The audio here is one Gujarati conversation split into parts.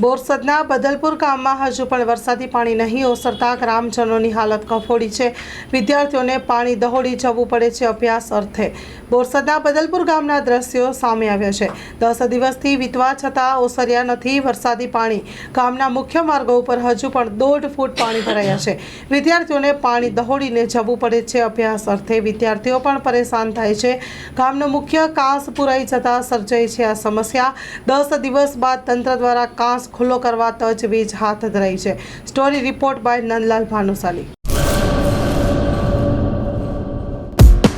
બોરસદના બદલપુર ગામમાં હજુ પણ વરસાદી પાણી નહીં ઓસરતા ગ્રામજનોની હાલત કફોડી છે. વિદ્યાર્થીઓને પાણી દહોડી જવું પડે છે અભ્યાસ અર્થે. બોરસદના બદલપુર ગામના દ્રશ્યો સામે આવ્યા છે. દસ દિવસથી વીતવા છતાં ઓસર્યા નથી વરસાદી પાણી. ગામના મુખ્ય માર્ગો ઉપર હજુ પણ દોઢ ફૂટ પાણી ભરાયા છે. વિદ્યાર્થીઓને પાણી દહોડીને જવું પડે છે અભ્યાસ અર્થે. વિદ્યાર્થીઓ પણ પરેશાન થાય છે. ગામનો મુખ્ય કાંસ પુરાઈ જતા સર્જાઈ છે આ સમસ્યા. દસ દિવસ બાદ તંત્ર દ્વારા કાંસ ખુલ્લો કરવા તજવીજ હાથ ધરાઈ છે. Story report by Nandlal Bhanushali.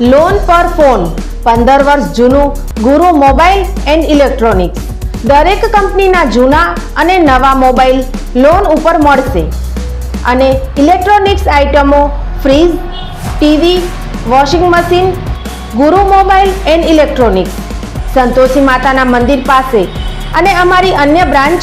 Loan પર ફોન પંદર વર્ષ જૂનું ગુરુ મોબાઈલ એન્ડ ઇલેક્ટ્રોનિક્સ. દરેક કંપનીના જૂના અને નવા મોબાઈલ લોન ઉપર મળશે. અને ઇલેક્ટ્રોનિક્સ આઇટમો fridge, TV, washing machine, Guru mobile and electronics. Santoshi માતાના મંદિર પાસે. અને અમારી અન્ય branch